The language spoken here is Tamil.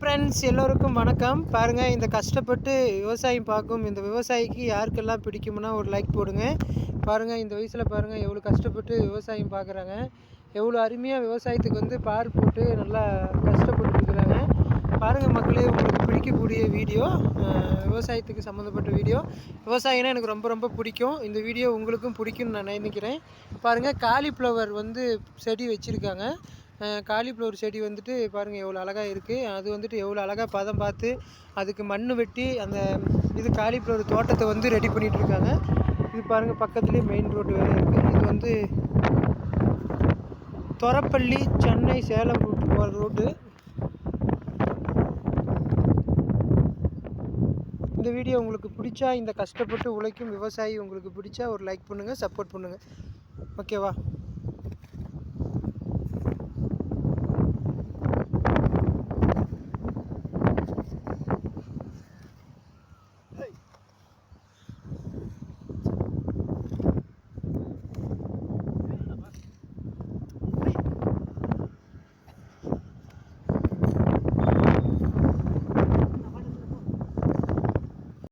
ஃப்ரெண்ட்ஸ் எல்லோருக்கும் வணக்கம். பாருங்கள் இந்த கஷ்டப்பட்டு விவசாயம் பார்க்கும் இந்த விவசாயிக்கு யாருக்கெல்லாம் பிடிக்கும்னா ஒரு லைக் போடுங்க. பாருங்கள் இந்த வயசில் பாருங்கள் எவ்வளோ கஷ்டப்பட்டு விவசாயம் பார்க்குறாங்க. எவ்வளோ அருமையாக விவசாயத்துக்கு வந்து பார் போட்டு நல்லா கஷ்டப்பட்டு இருக்கிறாங்க பாருங்கள் மக்களே உங்களுக்கு பிடிக்கக்கூடிய வீடியோ விவசாயத்துக்கு சம்மந்தப்பட்ட வீடியோ. விவசாயம்னா எனக்கு ரொம்ப ரொம்ப பிடிக்கும். இந்த வீடியோ உங்களுக்கும் பிடிக்கும்னு நான் நினைக்கிறேன். பாருங்கள் காலிஃப்ளவர் வந்து செடி வச்சுருக்காங்க. காலிஃப்ளவர் செடி வந்துட்டு பாருங்கள் எவ்வளோ அழகாக இருக்குது அது வந்துட்டு எவ்வளோ அழகாக பதம் பார்த்து அதுக்கு மண் வெட்டி அந்த இது காலிஃப்ளவர் தோட்டத்தை வந்து ரெடி பண்ணிகிட்டு இருக்காங்க. இது பாருங்கள் பக்கத்துலேயே மெயின் ரோடு வேறு இருக்குது இது வந்து தொரப்பள்ளி சென்னை சேலம் ரூட் போகிற ரோட்டு இந்த வீடியோ உங்களுக்கு பிடிச்சா இந்த கஷ்டப்பட்டு உழைக்கும் விவசாயி உங்களுக்கு பிடிச்சா ஒரு லைக் பண்ணுங்கள் சப்போர்ட் பண்ணுங்கள் ஓகேவா